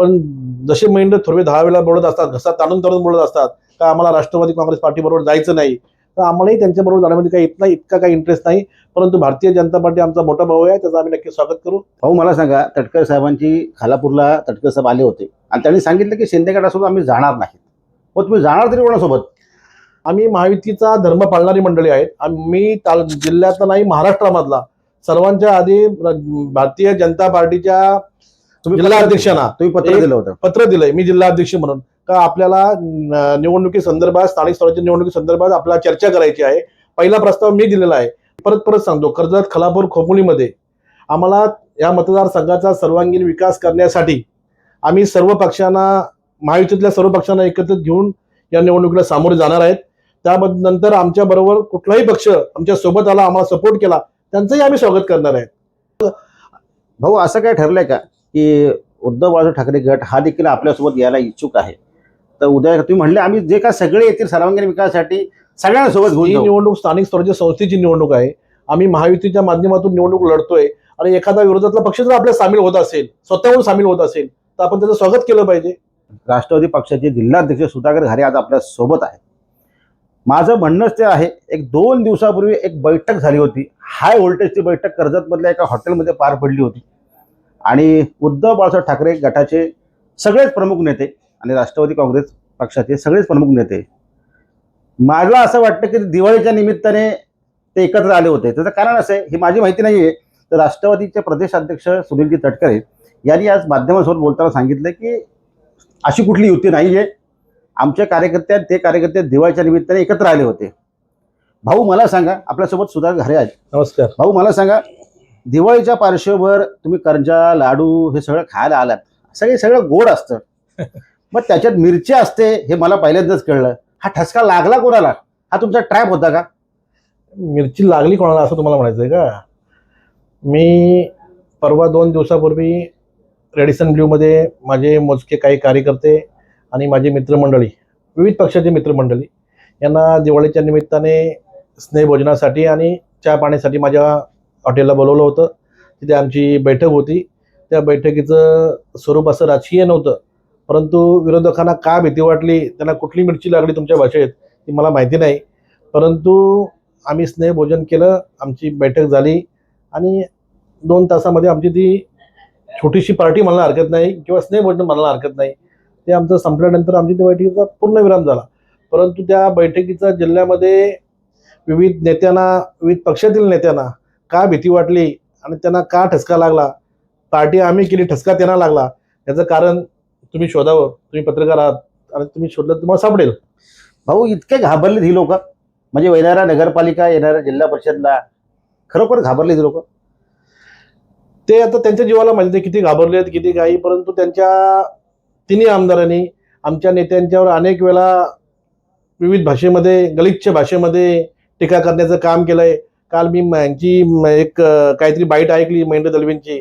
पण जसे महेंद्र थोरवे दहा वेळा बोलत असतात घसा ताणून ताणून बोलत असतात का आम्हाला राष्ट्रवादी काँग्रेस पार्टीबरोबर जायचं नाही? तर आम्हालाही त्यांच्याबरोबर जाण्यामध्ये काही इतका इतका काही इंटरेस्ट नाही. परंतु भारतीय जनता पार्टी आमचा मोठा भाऊ आहे त्याचं आम्ही नक्की स्वागत करू. भाऊ मला सांगा तटकर साहेबांची खालापूरला तटकर साहेब आले होते आणि त्यांनी सांगितलं की शिंदे गटासोबत आम्ही जाणार नाही मग तुम्ही जाणार तरी कोणासोबत? आम्ही महायुतीचा धर्म पाळणारी मंडळी आहेत. आम्ही ताल जिल्ह्यातला नाही महाराष्ट्रामधला. सर्वांच्या आधी भारतीय जनता पार्टीच्या तुम्ही जिल्हा अध्यक्षांना तुम्ही पत्र दिलं होतं. पत्र दिलंय मी जिल्हा अध्यक्ष म्हणून. का आपल्याला न- निवडणुकी संदर्भात स्थानिक स्वराज्य निवडणुकी संदर्भात आपल्याला चर्चा करायची आहे. पहिला प्रस्ताव मी दिलेला आहे. परत परत सांगतो कर्जत खलापूर खोपोलीमध्ये आम्हाला या मतदारसंघाचा सर्वांगीण विकास करण्यासाठी आम्ही सर्व पक्षांना महायुतीतल्या सर्व पक्षांना एकत्रित घेऊन या निवडणुकीला सामोरे जाणार आहेत. त्याबद्दल नंतर आमच्या बरोबर कुठलाही पक्ष आमच्यासोबत आला आम्हाला सपोर्ट केला त्यांचंही आम्ही स्वागत करणार आहे भाऊ असं काय ठरलंय का? की उद्धव बाळासाहेब ठाकरे गट हा देखील आपल्यासोबत यायला इच्छुक आहे. तर उद्या तुम्ही म्हणले आम्ही जे का सगळे येतील सर्वांगीण विकासासाठी सगळ्यांना सोबत घेऊन ही. निवडणूक स्थानिक स्वराज्य संस्थेची निवडणूक आहे. आम्ही महायुतीच्या माध्यमातून निवडणूक लढतोय. आणि एखादा विरोधातला पक्ष जर आपल्या सामील होत असेल स्वतःहून सामील होत असेल तर आपण त्याचं स्वागत केलं पाहिजे. राष्ट्रवादी पक्षाचे जिल्हाध्यक्ष सुधाकर घारे आज आपल्यासोबत आहे माझं म्हणणंच ते आहे एक दोन दिवसापूर्वी एक बैठक झाली होती. हाय व्होल्टेजची बैठक कर्जतमधल्या एका हॉटेलमध्ये पार पडली होती. आणि उद्धव बाळासाहेब ठाकरे गटाचे सगळेच प्रमुख नेते आणि राष्ट्रवादी काँग्रेस पक्षाचे सगळेच प्रमुख नेते. मला असं वाटतं की दिवाळीच्या निमित्ताने ते एकत्र आले होते. त्याचं कारण असं आहे ही माझी माहिती नाही आहे तर राष्ट्रवादीचे प्रदेशाध्यक्ष सुनीलजी तटकरे यांनी आज माध्यमांसोबत बोलताना सांगितलं की अशी कुठली युती नाही आहे आमच्या कार्यकर्ते ते कार्यकर्ते दिवाळीच्या निमित्ताने एकत्र आले होते. भाऊ मला सांगा आपल्यासोबत सुधार घरे आहेत. नमस्कार. भाऊ मला सांगा दिवाळीच्या पार्श्वभूमीवर तुम्ही करंजा लाडू हे सगळं खायला आलात. सगळे सगळं गोड असतं. मग त्याच्यात मिरची असते हे मला पहिल्यांदाच कळलं. हा ठसका लागला कोणाला? हा तुमचा ट्रॅप होता का? मिरची लागली कोणाला असं तुम्हाला म्हणायचं आहे का? मी परवा दोन दिवसापूर्वी रेडिसन ब्ल्यूमध्ये माझे मोजके काही कार्यकर्ते आणि माझे मित्रमंडळी विविध पक्षाचे मित्रमंडळी यांना दिवाळीच्या निमित्ताने स्नेहभोजनासाठी आणि चहा पाण्यासाठी माझ्या हॉटेलला बोलवलं होतं. तिथे आमची बैठक होती. त्या बैठकीचं स्वरूप असं राजकीय नव्हतं. परंतु विरोधकांना का भीती वाटली? त्यांना कुठली मिरची लागली तुमच्या भाषेत? ती मला माहिती नाही. परंतु आम्ही स्नेहभोजन केलं. आमची बैठक झाली. आणि दोन तासामध्ये आमची ती छोटीशी पार्टी म्हणायला हरकत नाही किंवा स्नेहभोजन म्हणायला हरकत नाही. ते आमचं संपल्यानंतर आमची त्या बैठकीचा पूर्ण विराम झाला. परंतु त्या बैठकीचा जिल्ह्यामध्ये विविध नेत्यांना विविध पक्षातील नेत्यांना का भीती वाटली आणि त्यांना का ठसका लागला? पार्टी आम्ही केली ठसका त्यांना लागला. याचं कारण तुम्ही शोधावं. तुम्ही पत्रकार आहात आणि तुम्ही शोधलं तुम्हाला सापडेल. भाऊ इतके घाबरलेत ही लोक. म्हणजे येणाऱ्या नगरपालिका येणाऱ्या जिल्हा परिषदला खरोखर घाबरलेत ही लोक. ते आता त्यांच्या जीवाला माहिती आहे किती घाबरलेत किती काही परंतु त्यांच्या तिन्ही आमदारांनी आमच्या नेत्यांच्यावर अनेक वेळा विविध भाषेमध्ये गलिच्छ भाषेमध्ये टीका करण्याचं काम केलंय. काल मी यांची एक काहीतरी बाईट ऐकली महेंद्र दलवींची.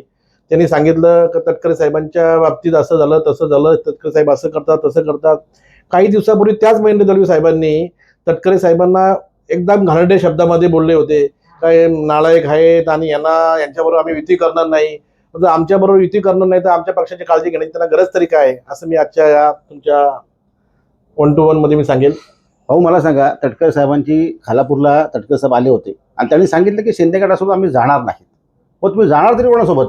त्यांनी सांगितलं की तटकरे साहेबांच्या बाबतीत असं झालं तसं झालं तटकरे साहेब असं करतात तसं करतात. काही दिवसापूर्वी त्याच महेंद्र दलवी साहेबांनी तटकरे साहेबांना एकदम घाणडे शब्दामध्ये बोलले होते. काय नालायक आहेत आणि यांना यांच्याबरोबर आम्ही युती करणार नाही. जर आमच्याबरोबर युती करणार नाही तर आमच्या पक्षाची काळजी घेण्याची त्यांना गरज तरी काय असं मी आजच्या या तुमच्या वन टू वनमध्ये मी सांगेल. भाऊ मला सांगा तटकर साहेबांची खालापूरला तटकर साहेब आले होते आणि त्यांनी सांगितलं की शिंदे गटासोबत आम्ही जाणार नाहीत. मग तुम्ही जाणार तरी कोणासोबत?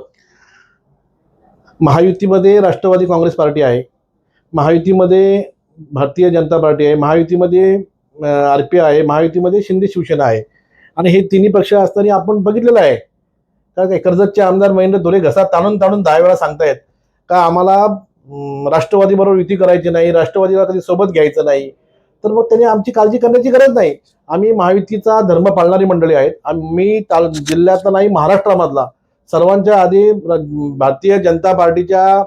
महायुतीमध्ये राष्ट्रवादी काँग्रेस पार्टी आहे. महायुतीमध्ये भारतीय जनता पार्टी आहे. महायुतीमध्ये आर पी आहे. महायुतीमध्ये शिंदे शिवसेना आहे. आणि हे तिन्ही पक्ष असताना आपण बघितलेलं आहे. का काय कर्जतचे आमदार महेंद्र धोरे घसा ताणून ताणून दहा वेळा सांगतायत का आम्हाला राष्ट्रवादी राष्ट्रवादीबरोबर युती करायची नाही राष्ट्रवादीला कधी सोबत घ्यायचं नाही तर मग त्यांनी आमची काळजी करण्याची गरज नाही. आम्ही महायुतीचा धर्म पाळणारी मंडळी आहेत. आम्ही ताल जिल्ह्यातला नाही महाराष्ट्रामधला. सर्वांच्या आधी भारतीय जनता पार्टीच्या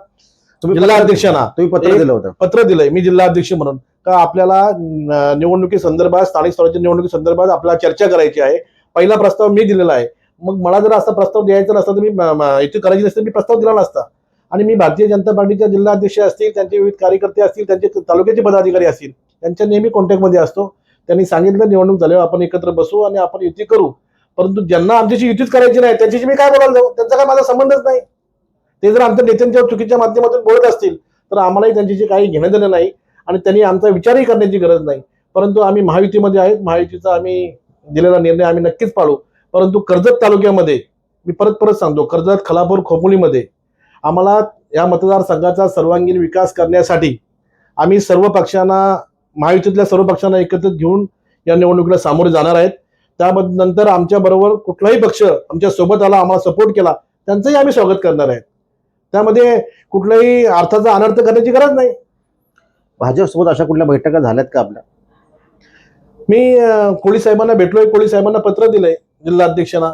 तुम्ही जिल्हा अध्यक्षांना तुम्ही पत्र दिलं होतं. पत्र दिलंय. मी जिल्हा अध्यक्ष म्हणून. का आपल्याला निवडणुकी संदर्भात स्थानिक स्वराज्य निवडणुकी संदर्भात आपल्याला चर्चा करायची आहे. पहिला प्रस्ताव मी दिलेला आहे. मग मला जर असा प्रस्ताव द्यायचा नसता तर मी म- म- इथे करायची नसतं मी प्रस्ताव दिला नसता. आणि मी भारतीय जनता पार्टीच्या जिल्हा अध्यक्ष असतील त्यांचे विविध कार्यकर्ते असतील त्यांचे तालुक्याचे पदाधिकारी असतील त्यांच्या नेहमी कॉन्टॅक्टमध्ये असतो. त्यांनी सांगितलं निवडणूक झाल्यावर आपण एकत्र बसू आणि आपण युती करू. परंतु ज्यांना आमच्याशी युतीच करायची नाही त्यांच्याशी मी काय बोलायला जाऊ? त्यांचा काय माझा संबंधच नाही. ते जर आमच्या नेत्यांच्या चुकीच्या माध्यमातून बोलत असतील तर आम्हालाही त्यांच्याशी काही घेणं देणं नाही आणि त्यांनी आमचा विचारही करण्याची गरज नाही. परंतु आम्ही महायुतीमध्ये आहेत. महायुतीचा आम्ही दिलेला निर्णय आम्ही नक्कीच पाळू. परंतु कर्जत तालुक्यामध्ये मी परत परत सांगतो कर्जत खलापूर खोपोलीमध्ये आम्हाला या मतदारसंघाचा सर्वांगीण विकास करण्यासाठी आम्ही सर्व पक्षांना महायुतीतल्या सर्व पक्षांना एकत्रित घेऊन या निवडणुकीला सामोरे जाणार आहेत. त्यानंतर आमच्याबरोबर कुठलाही पक्ष आमच्यासोबत आला आम्हाला सपोर्ट केला त्यांचंही आम्ही स्वागत करणार आहेत. त्यामध्ये कुठल्याही अर्थाचा अनर्थ करण्याची गरज नाही. भाजपसोबत अशा कुठल्या बैठका झाल्यात का आपल्या? मी कोळी साहेबांना भेटलोय कोळी साहेबांना पत्र दिलंय जिल्हा अध्यक्षांना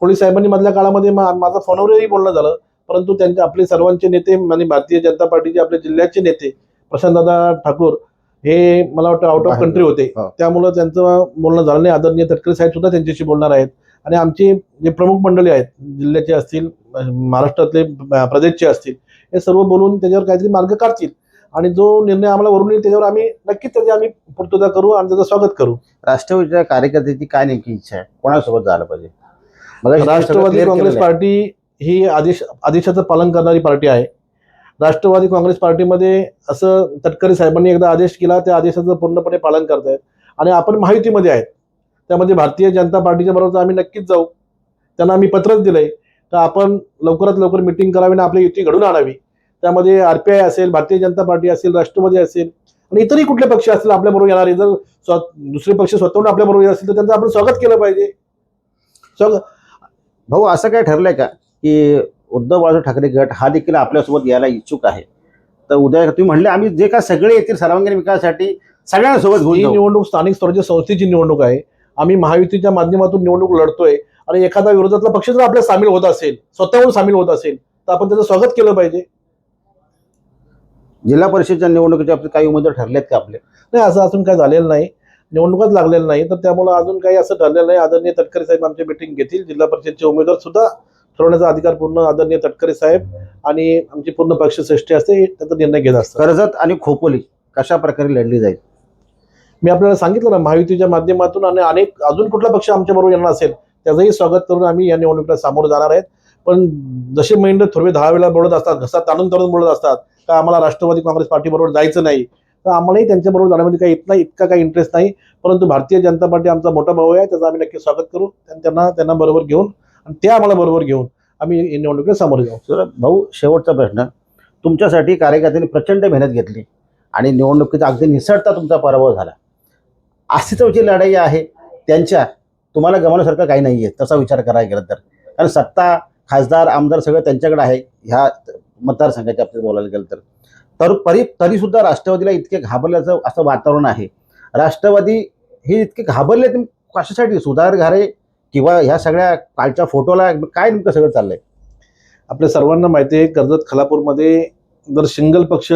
कोळी साहेबांनी मधल्या काळामध्ये माझं फोनवरही बोलणं झालं परंतु त्यांचे आपले सर्वांचे नेते आणि भारतीय जनता पार्टीचे आपल्या जिल्ह्याचे नेते प्रशांतदादा ठाकूर हे मला वाटतं आउट ऑफ. कंट्री होते. हो. त्यामुळं त्यांचं बोलणं झालं नाही. आदरणीय तटकरे साहेब सुद्धा त्यांच्याशी बोलणार आहेत. आणि आमची जे प्रमुख मंडळी आहेत जिल्ह्याचे असतील महाराष्ट्रातले प्रदेशचे असतील हे सर्व बोलून त्याच्यावर काहीतरी मार्ग काढतील. आणि जो निर्णय आम्हाला वरून येईल त्याच्यावर आम्ही नक्कीच त्याची आम्ही पूर्तता करू आणि त्याचं स्वागत करू. राष्ट्रवादीच्या कार्यकर्त्याची काय नेमकी इच्छा आहे? कोणासोबत जायला पाहिजे? राष्ट्रवादी काँग्रेस. पार्टी ही आदेश आदेशाचं पालन करणारी पार्टी आहे. राष्ट्रवादी काँग्रेस पार्टीमध्ये असं तटकरे साहेबांनी एकदा आदेश केला त्या आदेशाचं पूर्णपणे पालन करतायत. आणि आपण माहितीमध्ये आहेत. त्यामध्ये भारतीय जनता पार्टीच्या बरोबर आम्ही नक्कीच जाऊ. त्यांना आम्ही पत्रच दिलंय. तर आपण लवकरात लवकर मिटिंग करावी आणि आपली युती घडून आणावी. त्यामध्ये आर पी आय असेल भारतीय जनता पार्टी असेल राष्ट्रवादी असेल आणि इतरही कुठले पक्ष असतील आपल्याबरोबर येणारे. जर स्व दुसरे पक्ष स्वतःहून आपल्याबरोबर येत असतील तर त्यांचं आपण स्वागत केलं पाहिजे. स्वागत भाऊ असं काय ठरलंय का की उद्धव बाळासाहेब ठाकरे गट हा देखील आपल्यासोबत यायला इच्छुक आहे. तर उद्या तुम्ही म्हणले आम्ही जे काय सगळे येतील सर्वांगीण विकासासाठी सगळ्यांना सोबत घेऊन ही. निवडणूक स्थानिक स्वराज्य संस्थेची निवडणूक आहे. आम्ही महायुतीच्या माध्यमातून निवडणूक लढतोय. आणि एखादा विरोधातला पक्ष जर आपल्या सामील होत असेल स्वतःहून सामील होत असेल तर आपण त्याचं स्वागत केलं पाहिजे. जिल्हा परिषदच्या निवडणुकीच्या बाबतीत काही उमेदवार ठरलेत का आपले? नाही असं अजून काय झालेलं नाही. निवडणुकाच लागलेलं नाही तर त्यामुळे अजून काही असं ठरलेलं नाही. आदरणीय तटकरे साहेब आमची मिटिंग घेतील. जिल्हा परिषदचे उमेदवार सुद्धा ठरवण्याचा अधिकार पूर्ण आदरणीय तटकरे साहेब आणि आमची पूर्ण पक्षश्रेष्ठी असते त्याचा निर्णय घेत असतात. कर्जत आणि खोपोली कशा प्रकारे लढली जाईल? मी आपल्याला सांगितलं ना महायुतीच्या माध्यमातून आणि अनेक अजून कुठला पक्ष आमच्या बरोबर येणार असेल त्याचंही स्वागत करून आम्ही या निवडणुकीला सामोरं जाणार आहेत. पण जसे महेंद्र थोरवे दहा वेळा बोलत असतात घसा ताणून ताणून बोलत असतात का आम्हाला राष्ट्रवादी काँग्रेस पार्टीबरोबर जायचं नाही तर आम्हालाही त्यांच्याबरोबर जाण्यामध्ये काही इतका इतका काही इंटरेस्ट नाही. परंतु भारतीय जनता पार्टी आमचा मोठा भाऊ आहे त्याचं आम्ही नक्की स्वागत करू आणि त्यांना त्यांना बरोबर घेऊन आणि ते आम्हाला बरोबर घेऊन आम्ही निवडणुकीला सामोरे जाऊ. सर भाऊ शेवटचा प्रश्न. तुमच्यासाठी कार्यकर्त्यांनी प्रचंड मेहनत घेतली आणि निवडणुकीचा अगदी निसटता तुमचा पराभव झाला. अस्तित्वाची लढाई आहे त्यांच्या तुम्हाला गमावण्यासारखं काही नाही आहे तसा विचार करायला गेला तर. कारण सत्ता खासदार आमदार सगळं त्यांच्याकडे आहे ह्या मतदारसंघाच्या बाबतीत बोलायला गेलं तर. तर परी तरीसुद्धा राष्ट्रवादीला इतके घाबरल्याचं असं वातावरण आहे. राष्ट्रवादी हे इतके घाबरले ते कशासाठी? सुधार घारे किंवा ह्या सगळ्या कालच्या फोटोला काय नेमकं सगळं चाललंय? आपल्या सर्वांना माहिती आहे कर्जत खालापूरमध्ये जर सिंगल पक्ष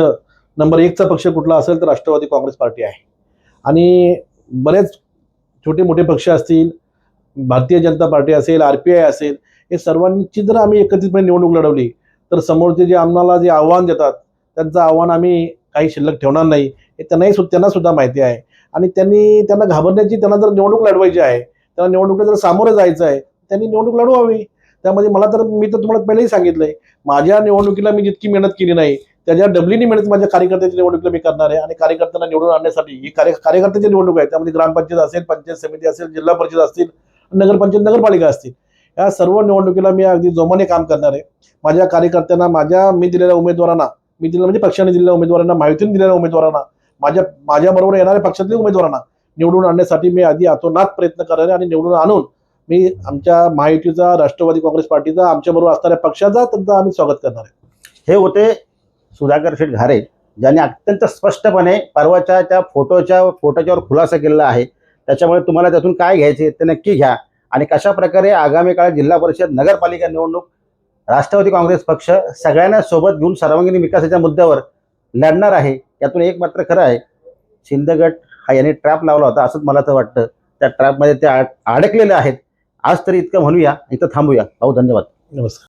नंबर एकचा पक्ष कुठला असेल तर राष्ट्रवादी काँग्रेस पार्टी आहे. आणि बरेच छोटे मोठे पक्ष असतील भारतीय जनता पार्टी असेल आर पी आय असेल हे सर्वांची जर आम्ही एकत्रितपणे निवडणूक लढवली तर समोरचे जे आम्हाला जे आव्हान देतात त्यांचं आव्हान आम्ही काही शिल्लक ठेवणार नाही हे त्यांनाही सु त्यांना सुद्धा माहिती आहे. आणि त्यांनी त्यांना घाबरण्याची त्यांना जर निवडणूक लढवायची आहे त्यांना निवडणुकीला जर सामोरं जायचं आहे त्यांनी निवडणूक लढवावी. त्यामध्ये मला तर मी तर तुम्हाला पहिलेही सांगितलंय माझ्या निवडणुकीला मी जितकी मेहनत केली नाही त्याच्या डबलीनी मेहनत माझ्या कार्यकर्त्याच्या निवडणुकीला मी करणार आहे. आणि कार्यकर्त्यांना निवडून आणण्यासाठी ही कार्य कार्यकर्त्याची निवडणूक आहे. त्यामध्ये ग्रामपंचायत असेल पंचायत समिती असेल जिल्हा परिषद असतील नगरपंचायत नगरपालिका असतील. या सर्व निवडणुकीला मी अगदी जोमाने काम करणार आहे. माझ्या कार्यकर्त्यांना माझ्या मी दिलेल्या उमेदवारांना मी दिलेल्या म्हणजे पक्षाने दिलेल्या उमेदवारांना माहितीने दिलेल्या उमेदवारांना माझ्या माझ्याबरोबर येणाऱ्या पक्षातल्या उमेदवारांना निवडून आणण्यासाठी मी आधी अतोनात प्रयत्न करणार आहे आणि निवडून आणून मी आमच्या महायुतीचा राष्ट्रवादी काँग्रेस पार्टीचा आमच्याबरोबर असणाऱ्या पक्षाचा त्यांचा आम्ही स्वागत करणार. आहे हे होते सुधाकर शेठ घारे ज्यांनी अत्यंत स्पष्टपणे परवाच्या त्या फोटोच्या फोटोच्यावर खुलासा केलेला आहे. त्याच्यामुळे तुम्हाला त्यातून काय घ्यायचे ते नक्की घ्या. आणि कशा प्रकारे आगामी काळात जिल्हा परिषद नगरपालिका निवडणूक राष्ट्रवादी काँग्रेस पक्ष सगळ्यांना सोबत घेऊन सर्वांगीण विकासाच्या मुद्द्यावर लढणार आहे यातून एक मात्र खरं आहे. शिंदगट हा याने ट्रॅप लावला होता असंच मला तर वाटतं. त्या ट्रॅपमध्ये ते अडकलेले आहेत. आज तरी इतकं म्हणूया इथं थांबूया. भाऊ धन्यवाद. नमस्कार.